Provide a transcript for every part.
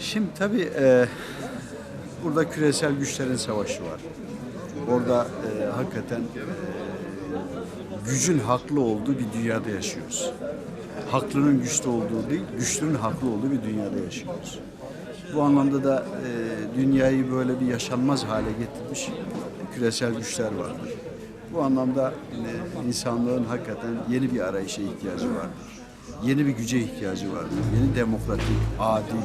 Şimdi tabii e, burada küresel güçlerin savaşı var. Orada e, hakikaten e, gücün haklı olduğu bir dünyada yaşıyoruz. Haklının güçlü olduğu değil, güçlünün haklı olduğu bir dünyada yaşıyoruz. Bu anlamda da e, dünyayı böyle bir yaşanmaz hale getirmiş küresel güçler vardır. Bu anlamda e, insanlığın hakikaten yeni bir arayışa ihtiyacı vardır. Yeni bir güce ihtiyacı vardır. Yeni demokratik, adil,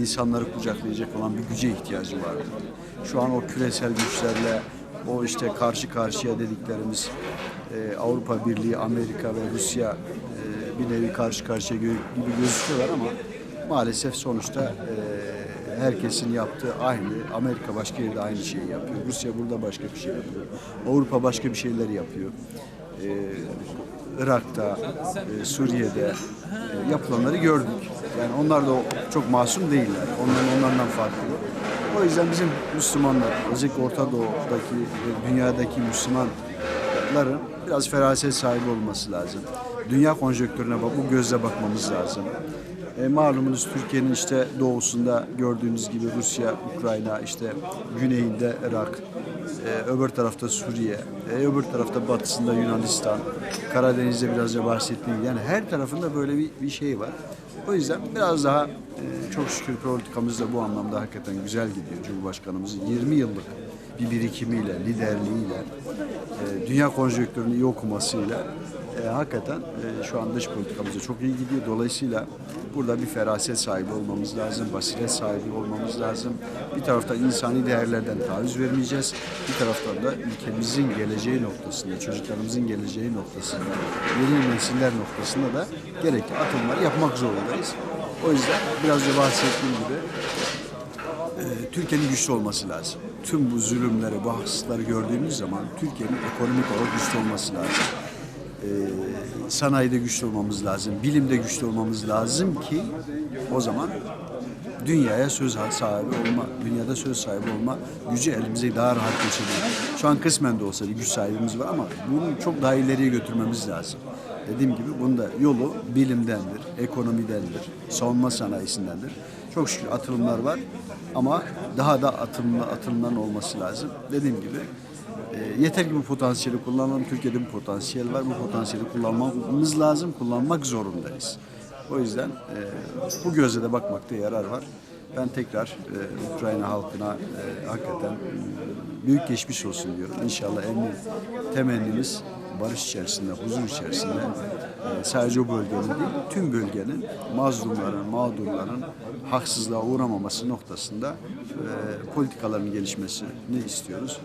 insanları kucaklayacak olan bir güce ihtiyacı vardır. Şu an o küresel güçlerle o işte karşı karşıya dediklerimiz e, Avrupa Birliği, Amerika ve Rusya e, bir nevi karşı karşıya gibi gözüküyorlar ama maalesef sonuçta e, herkesin yaptığı aynı. Amerika başka yerde aynı şeyi yapıyor. Rusya burada başka bir şey yapıyor. Avrupa başka bir şeyler yapıyor. E, Irak'ta, e, Suriye'de e, yapılanları gördük. Yani onlar da çok masum değiller. Onların onlardan farklı. O yüzden bizim Müslümanlar, özellikle Orta Doğu'daki dünyadaki Müslümanların biraz feraset sahibi olması lazım. Dünya konjonktürüne bak, bu gözle bakmamız lazım. E, malumunuz Türkiye'nin işte doğusunda gördüğünüz gibi Rusya, Ukrayna, işte güneyinde Irak, e, öbür tarafta Suriye, e, öbür tarafta batısında Yunanistan, Karadeniz'de biraz bahsettiğim yani her tarafında böyle bir, bir şey var. O yüzden biraz daha e, çok şükür politikamız da bu anlamda hakikaten güzel gidiyor. Cumhurbaşkanımızın 20 yıllık bir birikimiyle, liderliğiyle, e, dünya konjonktürünü iyi okumasıyla e, hakikaten e, şu an dış politikamız da çok iyi gidiyor. Dolayısıyla burada bir feraset sahibi olmamız lazım, basiret sahibi olmamız lazım. Bir taraftan insani değerlerden taviz vermeyeceğiz. Bir taraftan da ülkemizin geleceği noktasında, çocuklarımızın geleceği noktasında, yeni nesiller noktasında da gerekli atımlar yapmak zorundayız. O yüzden biraz da bahsettiğim gibi e, Türkiye'nin güçlü olması lazım. Tüm bu zulümleri, bu haksızlıkları gördüğümüz zaman Türkiye'nin ekonomik olarak güçlü olması lazım. E, sanayide güçlü olmamız lazım, bilimde güçlü olmamız lazım ki o zaman dünyaya söz sahibi olma, dünyada söz sahibi olma gücü elimize daha rahat geçebilir. Şu an kısmen de olsa bir güç sahibimiz var ama bunu çok daha ileriye götürmemiz lazım. Dediğim gibi bunun da yolu bilimdendir, ekonomidendir, savunma sanayisindendir. Çok şükür atılımlar var ama daha da atımlı atılımların olması lazım. Dediğim gibi e, yeter ki bu potansiyeli kullanalım. Türkiye'de bir potansiyel var. Bu potansiyeli kullanmamız lazım. Kullanmak zorundayız. O yüzden e, bu gözle de bakmakta yarar var. Ben tekrar e, Ukrayna halkına e, hakikaten e, büyük geçmiş olsun diyorum. İnşallah en temennimiz barış içerisinde, huzur içerisinde e, sadece o bölgenin değil, tüm bölgenin mazlumların, mağdurların haksızlığa uğramaması noktasında e, politikaların gelişmesini istiyoruz.